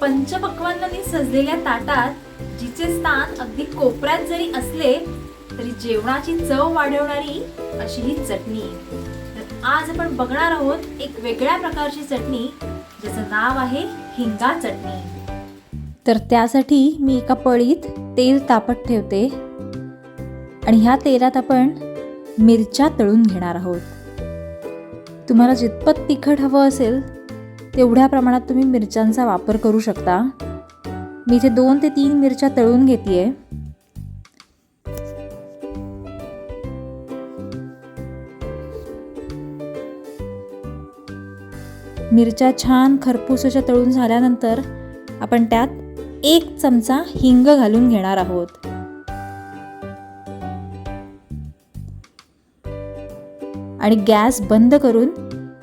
पंचपक्वांनी सजलेल्या ताटात जिचे स्थान अगदी कोपऱ्यात जरी असले तरी जेवणाची चव वाढवणारी अशी ही चटणी. तर आज आपण बघणार आहोत एक वेगळ्या प्रकारची चटणी ज्याचं नाव आहे हिंगा चटणी. तर त्यासाठी मी एका पळीत तेल तापत ठेवते. आणि ह्या तेलात आपण मिरच्या तळून घेणार आहोत. तुम्हाला जितपत तिखट हवं असेल तेवढ्या प्रमाणात तुम्ही मिरच्यांचा वापर करू शकता. मी इथे दोन ते तीन मिरच्या तळून घेते मिरच्या छान खरपूस अशा तळून झाल्यानंतर आपण त्यात एक चमचा हिंग घालून घेणार आहोत. आणि गॅस बंद करून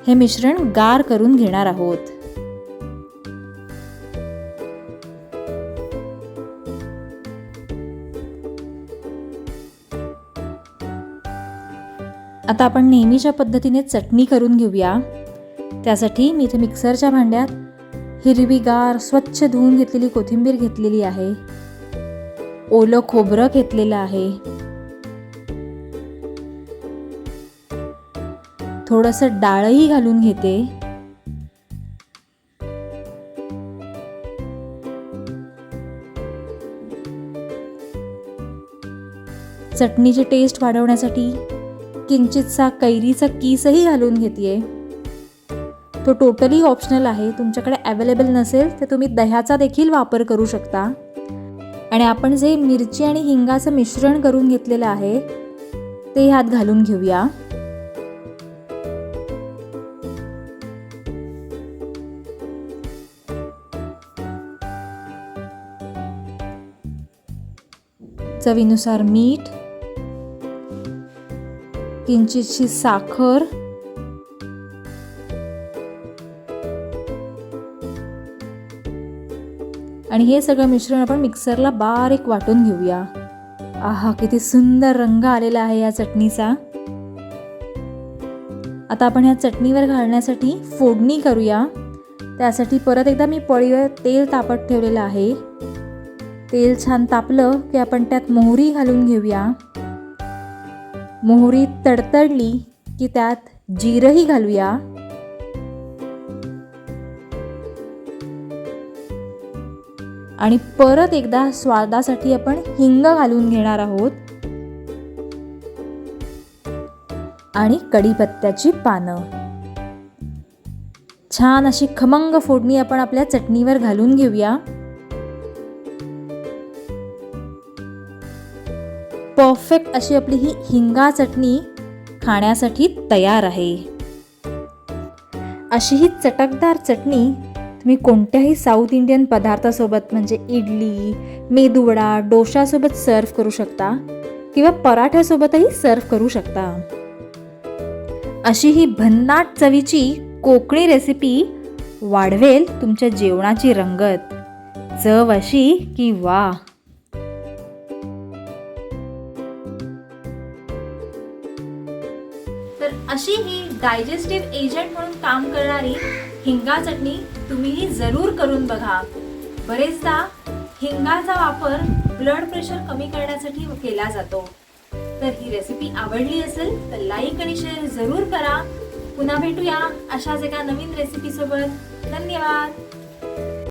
हे मिश्रण गार करून घेणार आहोत. आता आपण नेहमीच्या पद्धतीने चटणी करून घेऊया. त्यासाठी मी इथे मिक्सरच्या भांड्यात हिरवीगार स्वच्छ धुवून घेतलेली कोथिंबीर घेतलेली आहे. ओलं खोबरं घेतलेलं आहे. थोडंसं डाळही घालून घेते. चटणीची टेस्ट वाढवण्यासाठी किंचितसा कैरीचा कीसही घालून घेते तो टोटली ऑप्शनल आहे. तुमच्याकडे अवेलेबल नसेल तर तुम्ही दह्याचा देखील वापर करू शकता. आणि आपण जे मिरची आणि हिंगाचं मिश्रण करून घेतलेलं आहे ते ह्यात घालून घेऊया. चवीनुसार मीठ किंचितशी साखर आणि हे सगळं मिश्रण आपण मिक्सरला बारीक वाटून घेऊया. आहा किती सुंदर रंग आलेला आहे या चटणीचा. आता आपण ह्या चटणीवर घालण्यासाठी फोडणी करूया. त्यासाठी परत एकदा मी पळीवर तेल तापत ठेवलेलं आहे. तेल छान तापलं की आपण त्यात मोहरी घालून घेऊया. मोहरी तडतडली की त्यात जिरंही घालूया. आणि परत एकदा स्वादासाठी आपण हिंग घालून घेणार आहोत. आणि कढीपत्त्याची पानं. छान अशी खमंग फोडणी आपण आपल्या चटणीवर घालून घेऊया. परफेक्ट अशी आपली ही हिंगा चटणी खाण्यासाठी तयार आहे. अशी ही चटकदार चटणी तुम्ही कोणत्याही साऊथ इंडियन पदार्थासोबत म्हणजे इडली मेदूवडा डोशासोबत सर्व करू शकता किंवा पराठ्यासोबतही सर्व करू शकता. अशी ही भन्नाट चवीची कोकणी रेसिपी वाढवेल तुमच्या जेवणाची रंगत. चव अशी की वा तर अशी ही डायजेस्टिव्ह एजंट म्हणून काम करणारी हिंगा चटणी तुम्हीही जरूर करून बघा. बरेचदा हिंगाचा वापर ब्लड प्रेशर कमी करण्यासाठी केला जातो. तर ही रेसिपी आवडली असेल तर लाईक आणि शेअर जरूर करा. पुन्हा भेटूया अशाच एका नवीन रेसिपी सोबत. धन्यवाद.